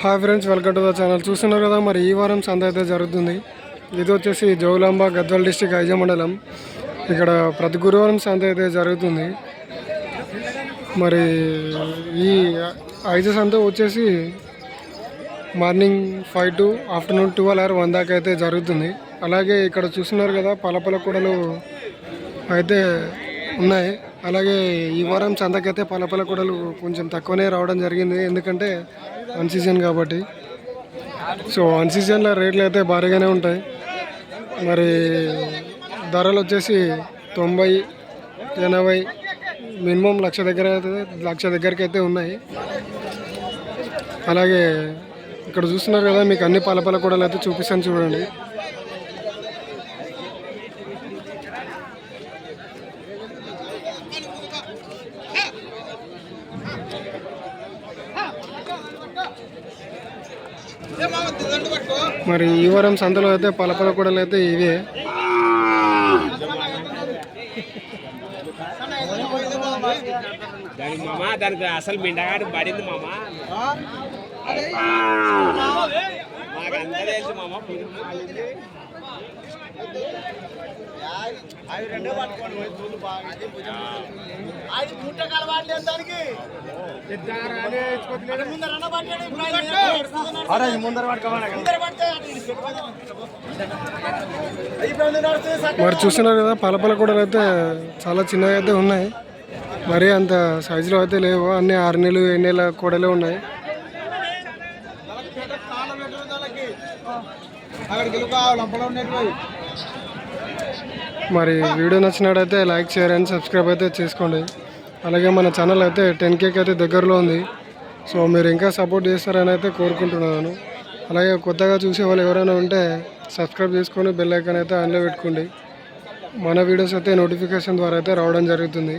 Hi friends welcome to the channel. చూస్తున్నారు కదా మరి ఈ వారం సంత అయితే జరుగుతుంది. ఇది వచ్చేసి జోగులాంబ గద్వాల్ డిస్టిక్ ఐజ మండలం. ఇక్కడ ప్రతి గురువారం సంత అయితే జరుగుతుంది. మరి ఈ ఐజ సంత వచ్చేసి morning five to afternoon twelve or one దాకా అయితే జరుగుతుంది. అలాగే ఇక్కడ చూస్తున్నారు కదా పలపల కూడలు అయితే ఉన్నాయి. అలాగే ఈ వారం చందకైతే పలపల కూడలు కొంచెం తక్కువనే రావడం జరిగింది. ఎందుకంటే అన్ సీజన్ కాబట్టి. సో అన్ సీజన్లో రేట్లు అయితే భారీగానే ఉంటాయి. మరి ధరలు వచ్చేసి తొంభై ఎనభై మినిమం లక్ష దగ్గర అయితే లక్ష దగ్గరికి అయితే ఉన్నాయి. అలాగే ఇక్కడ చూస్తున్నారు కదా మీకు అన్ని పలపల కూడలు అయితే చూపిస్తాను చూడండి. మరి ఈ వారం సంతలో అయితే పలపల కూడలు అయితే ఇవే. దానికి మామ దానికి అసలు మిండగాడు పడింది మామ. మాకు అంతా తెలుసు మామ. మరి చూస్తున్నారు కదా పలపల కూడలు అయితే చాలా చిన్నగా అయితే ఉన్నాయి. మరి అంత సైజులో అయితే లేవు. అన్ని ఆరు నెలలు ఏడు నెలల కూడలే ఉన్నాయి. మరి వీడియో నచ్చినట్టయితే లైక్ షేర్ అండ్ సబ్స్క్రైబ్ అయితే చేసుకోండి. అలాగే మన ఛానల్ అయితే టెన్ కేకి అయితే దగ్గరలో ఉంది. సో మీరు ఇంకా సపోర్ట్ చేస్తారని అయితే కోరుకుంటున్నాను. అలాగే కొత్తగా చూసే వాళ్ళు ఎవరైనా ఉంటే సబ్స్క్రైబ్ చేసుకొని బెల్ ఐకాన్ అయితే ఆన్లో పెట్టుకోండి. మన వీడియోస్ అయితే నోటిఫికేషన్ ద్వారా అయితే రావడం జరుగుతుంది.